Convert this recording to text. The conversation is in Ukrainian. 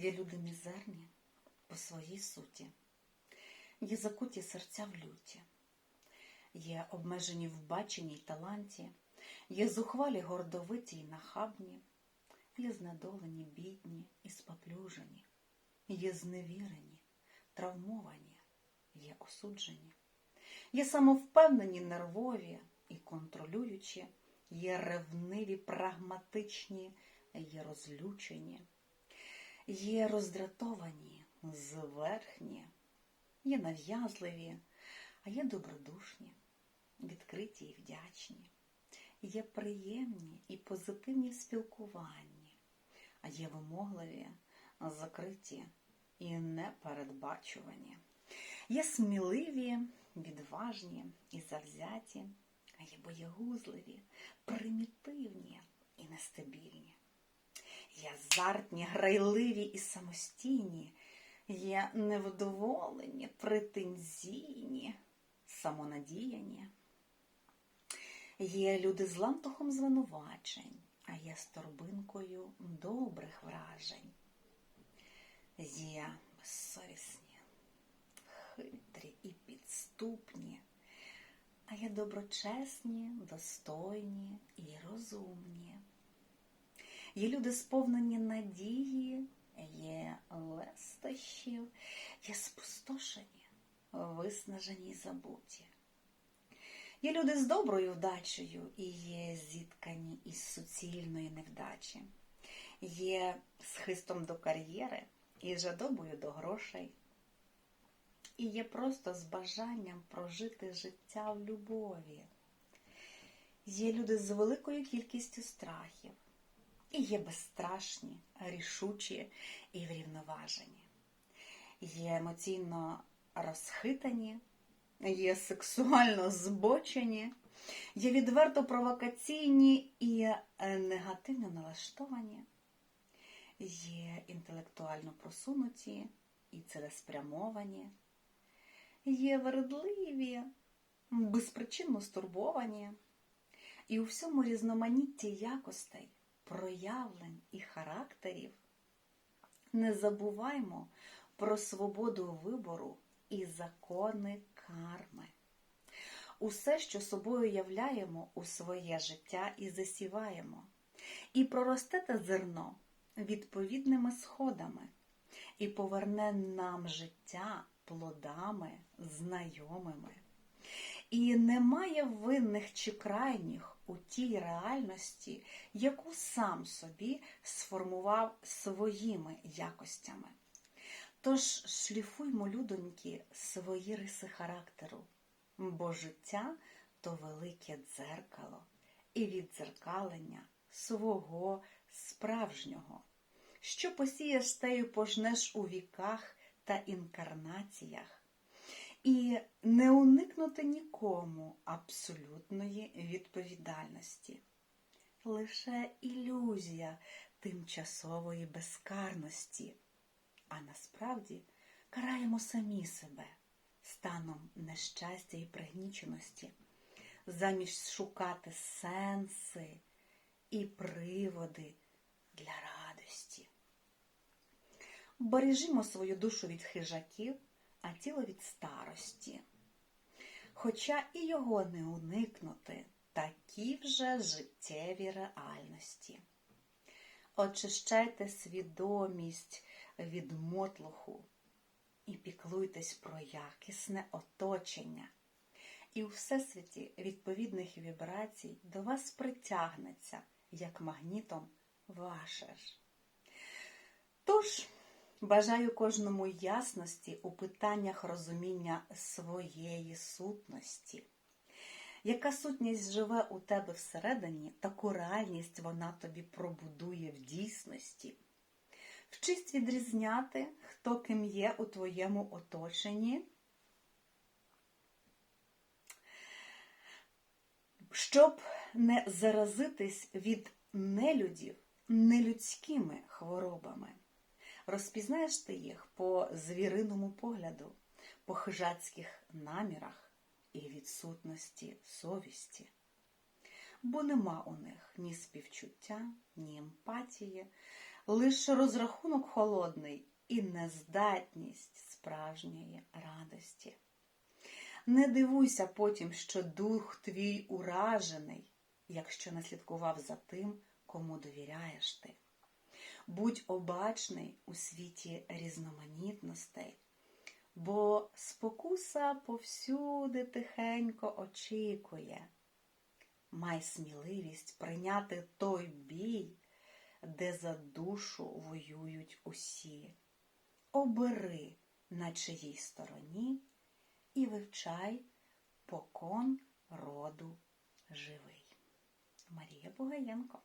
Є люди мізерні по своїй суті, є закуті серця в люті, є обмежені в баченні й таланті, є зухвалі гордовиті й нахабні, є знедолені, бідні і споплюжені, є зневірені, травмовані, є осуджені, є самовпевнені, нервові і контролюючі, є ревниві, прагматичні, є розлючені. Є роздратовані, зверхні, є нав'язливі, а є добродушні, відкриті і вдячні, є приємні і позитивні в спілкуванні, а є вимогливі, закриті і непередбачувані, є сміливі, відважні і завзяті, а є боягузливі, примітивні і нестабільні. Є азартні, грайливі і самостійні, є невдоволені, претензійні, самонадіяні. Є люди з лантухом звинувачень, а є з торбинкою добрих вражень. Є безсовісні, хитрі і підступні, а є доброчесні, достойні і розумні. Є люди сповнені надії, є лестощів, є спустошені, виснажені й забуті. Є люди з доброю вдачею і є зіткані із суцільної невдачі, є з хистом до кар'єри і жадобою до грошей, і є просто з бажанням прожити життя в любові. Є люди з великою кількістю страхів. І є безстрашні, рішучі і врівноважені, є емоційно розхитані, є сексуально збочені, є відверто провокаційні і негативно налаштовані, є інтелектуально просунуті і цілеспрямовані, є вередливі, безпричинно стурбовані, і у всьому різноманітті якостей проявлень і характерів, не забуваймо про свободу вибору і закони карми. Усе, що собою являємо у своє життя і засіваємо, і проросте те зерно відповідними сходами, і поверне нам життя плодами знайомими. І немає винних чи крайніх у тій реальності, яку сам собі сформував своїми якостями. Тож шліфуймо, людоньки, свої риси характеру, бо життя то велике дзеркало і віддзеркалення свого справжнього. Що посієш, тею пожнеш у віках та інкарнаціях і не уникнути нікому абсолютної відповідальності. Лише ілюзія тимчасової безкарності, а насправді караємо самі себе станом нещастя і пригніченості, замість шукати сенси і приводи для радості. Бережімо свою душу від хижаків а тіло від старості. Хоча і його не уникнути такі вже життєві реальності. Очищайте свідомість від мотлуху і піклуйтесь про якісне оточення. І у всесвіті відповідних вібрацій до вас притягнеться, як магнітом, ваше ж. Тож, Бажаю кожному ясності у питаннях розуміння своєї сутності. Яка сутність живе у тебе всередині, таку реальність вона тобі пробудує в дійсності. Вчись відрізняти, хто ким є у твоєму оточенні, щоб не заразитись від нелюдів нелюдськими хворобами. Розпізнаєш ти їх по звіриному погляду, по хижацьких намірах і відсутності совісті, бо нема у них ні співчуття, ні емпатії, лише розрахунок холодний і нездатність справжньої радості. Не дивуйся потім, що дух твій уражений, якщо не слідкував за тим, кому довіряєш ти. Будь обачний у світі різноманітностей, бо спокуса повсюди тихенько очікує. Май сміливість прийняти той бій, де за душу воюють усі. Обери, на чиїй стороні, і вивчай покон роду живий. Марія Бугаєнко